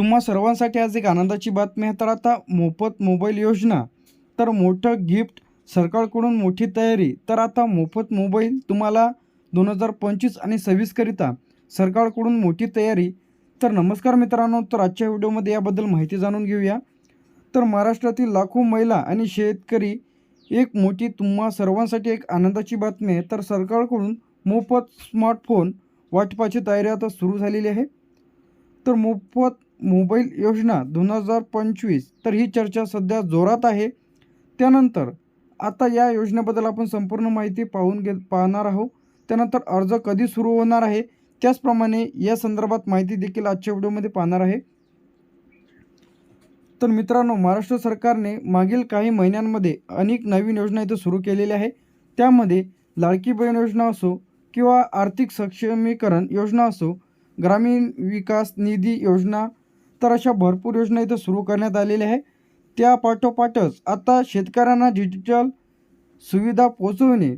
तुम्हा सर्वांसाठी आज एक आनंदाची बातमी आहे. तर आता मोफत मोबाईल योजना तर मोठं गिफ्ट सरकारकडून मोठी तयारी. तर आता मोफत मोबाईल तुम्हाला दोन हजार पंचवीस आणि सव्वीसकरिता सरकारकडून मोठी तयारी. तर नमस्कार मित्रांनो तर आजच्या व्हिडिओमध्ये याबद्दल माहिती जाणून घेऊया. तर महाराष्ट्रातील लाखो महिला आणि शेतकरी एक मोठी तुम्हा सर्वांसाठी एक आनंदाची बातमी आहे. तर सरकारकडून मोफत स्मार्टफोन वाटपाची तयारी आता सुरू झालेली आहे. तर मोफत मोबाईल योजना दोन हजार पंचवीस तर ही चर्चा सध्या जोरात आहे. त्यानंतर आता या योजनेबद्दल आपण संपूर्ण माहिती पाहून घे पाहणार आहोत. त्यानंतर अर्ज कधी सुरू होणार आहे? त्याचप्रमाणे या संदर्भात माहिती देखील आजच्या व्हिडिओमध्ये पाहणार आहे. तर मित्रांनो महाराष्ट्र सरकारने मागील काही महिन्यांमध्ये अनेक नवीन योजना इथं सुरू केलेल्या आहे त्यामध्ये लाडकी बहीण योजना असो किंवा आर्थिक सक्षमीकरण योजना असो ग्रामीण विकास निधी योजना तर अशा भरपूर योजना इथं सुरू करण्यात आलेल्या आहे त्या पाठोपाठच आता शेतकऱ्यांना डिजिटल सुविधा पोचवणे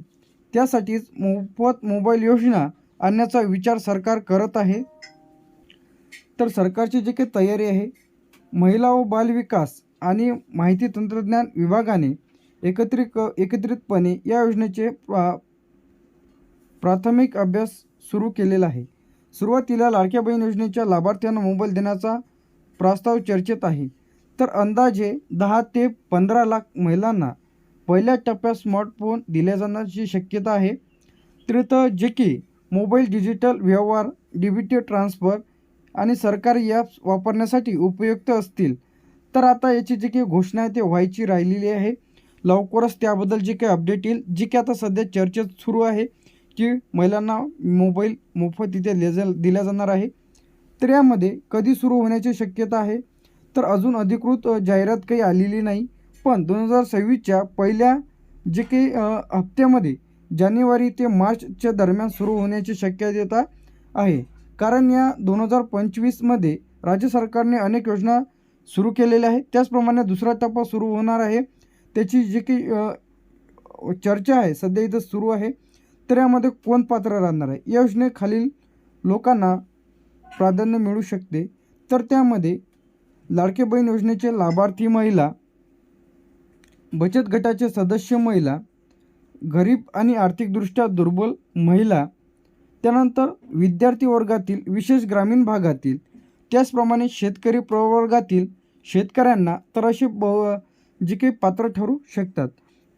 त्यासाठीच मोफत मोबाईल योजना आणण्याचा विचार सरकार करत आहे. तर सरकारची जी काही तयारी आहे महिला व बालविकास आणि माहिती तंत्रज्ञान विभागाने एकत्रित एकत्रितपणे या योजनेचे प्रा प्राथमिक अभ्यास सुरू केलेला आहे. सुरुवातीला लाडक्या बहीण योजनेच्या लाभार्थ्यांना मोबाईल देण्याचा प्रस्ताव चर्चेत आहे. तर अंदाजे दहा ते पंधरा लाख महिलांना पहिल्या टप्प्यात स्मार्टफोन दिल्या जाण्याची शक्यता आहे. तृतीय जे की मोबाईल डिजिटल व्यवहार डीबीटी ट्रान्सफर आणि सरकारी ॲप्स वापरण्यासाठी उपयुक्त असतील. तर आता याची जी काही घोषणा आहे ते व्हायची राहिलेली आहे. लवकरच त्याबद्दल जे काही अपडेट येईल जी की आता सध्या चर्चेत सुरू आहे की महिलांना मोबाईल मोफत इथे दिल्या दिल्या जाणार आहे. तर यामध्ये कधी सुरू होण्याची शक्यता आहे? तर अजून अधिकृत जाहिरात काही आलेली नाही. पण दोन हजार सव्वीसच्या पहिल्या जे काही हप्त्यामध्ये जानेवारी ते मार्चच्या दरम्यान सुरू होण्याची शक्यता आहे. कारण या दोन हजार पंचवीसमध्ये राज्य सरकारने अनेक योजना सुरू केलेल्या आहेत. त्याचप्रमाणे दुसरा टप्पा सुरू होणार आहे. त्याची जी काही चर्चा आहे सध्या इथं सुरू आहे. तर यामध्ये कोण पात्र राहणार आहे? या योजनेखालील लोकांना प्राधान्य मिळू शकते. तर त्यामध्ये लाडके बहीण योजनेचे लाभार्थी महिला बचत गटाचे सदस्य महिला गरीब आणि आर्थिकदृष्ट्या दुर्बल महिला त्यानंतर विद्यार्थी वर्गातील विशेष ग्रामीण भागातील त्याचप्रमाणे शेतकरी प्रवर्गातील शेतकऱ्यांना तर असे ब जे काही पात्र ठरू शकतात.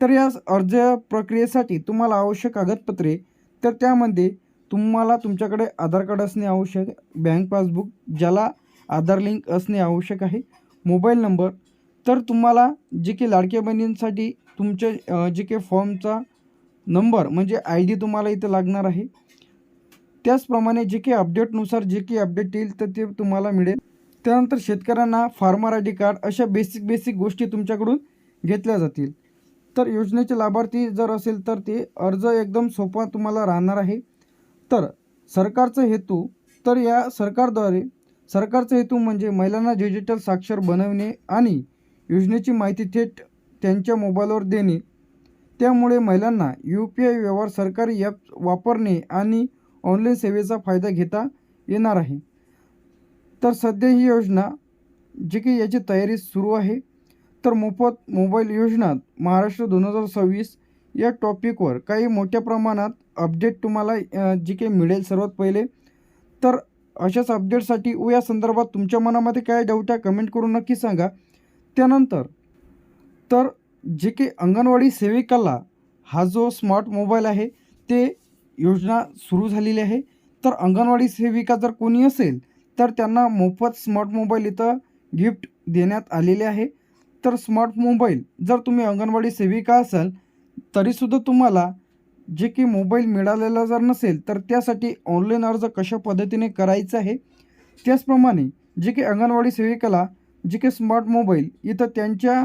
तर या अर्ज प्रक्रियेसाठी तुम्हाला आवश्यक कागदपत्रे तर त्यामध्ये तुम्हाला तुमच्याकडे आधार कार्ड असणे आवश्यक बँक पासबुक ज्याला आधार लिंक असणे आवश्यक आहे मोबाईल नंबर. तर तुम्हाला जे की लाडक्या बहिणींसाठी तुमचे जे काही फॉर्मचा नंबर म्हणजे आय डी तुम्हाला इथं लागणार आहे. त्याचप्रमाणे जे काही अपडेटनुसार जे काही अपडेट येईल तर ते तुम्हाला मिळेल. त्यानंतर शेतकऱ्यांना फार्मर आय डी कार्ड अशा बेसिक बेसिक गोष्टी तुमच्याकडून घेतल्या जातील. तर योजनेचे लाभार्थी जर असेल तर ते अर्ज एकदम सोपा तुम्हाला राहणार आहे. तर सरकारचा हेतू तर या सरकारद्वारे सरकारचा हेतू म्हणजे महिलांना डिजिटल साक्षर बनवणे आणि योजनेची माहिती थेट त्यांच्या मोबाईलवर देणे. त्यामुळे महिलांना यू पी आय व्यवहार सरकारी ॲप वापरणे आणि ऑनलाईन सेवेचा फायदा घेता येणार आहे. तर सध्या ही योजना जी की याची तयारी सुरू आहे तर मोफत मोबाईल योजना महाराष्ट्र दोन हजार सव्वीस या टॉपिकवर काही मोठ्या प्रमाणात अपडेट तुम्हाला जी काही मिळेल सर्वात पहिले तर अशाच अपडेटसाठी व या संदर्भात तुमच्या मनामध्ये काय डाऊट आहे कमेंट करून नक्की सांगा. त्यानंतर तर जे काही अंगणवाडी सेविकाला हा जो स्मार्ट मोबाईल आहे ते योजना सुरू झालेली आहे. तर अंगणवाडी सेविका जर कोणी असेल तर त्यांना मोफत स्मार्ट मोबाईल इथं गिफ्ट देण्यात आलेले आहे. तर स्मार्ट मोबाईल जर तुम्ही अंगणवाडी सेविका असाल तरीसुद्धा तुम्हाला जे की मोबाईल मिळालेला जर नसेल तर त्यासाठी ऑनलाईन अर्ज कशा पद्धतीने करायचा आहे? त्याचप्रमाणे जे की अंगणवाडी सेविकाला जे की स्मार्ट मोबाईल इथं त्यांच्या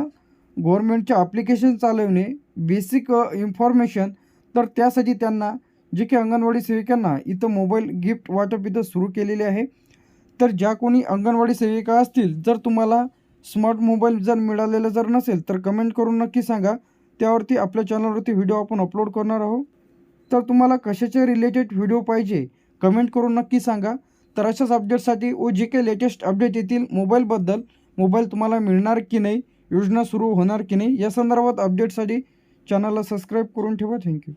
गव्हर्मेंटच्या ॲप्लिकेशन चालवणे बेसिक इन्फॉर्मेशन तर त्यासाठी त्यांना जे की अंगणवाडी सेविकांना इथं मोबाईल गिफ्ट वाटप इथं सुरू केलेले आहे. तर ज्या कोणी अंगणवाडी सेविका असतील जर तुम्हाला स्मार्ट मोबाईल जर मिळालेला जर नसेल तर कमेंट करून नक्की सांगा. त्यावरती आपल्या चॅनलवरती व्हिडिओ आपण अपलोड करणार आहोत. तर तुम्हाला कशाचे रिलेटेड व्हिडिओ पाहिजे कमेंट करून नक्की सांगा. तर अशाच अपडेटसाठी व जे काही लेटेस्ट अपडेट येतील मोबाईलबद्दल मोबाईल तुम्हाला मिळणार की नाही योजना सुरू होणार की नाही या संदर्भात अपडेटसाठी चॅनलला सबस्क्राईब करून ठेवा. थँक्यू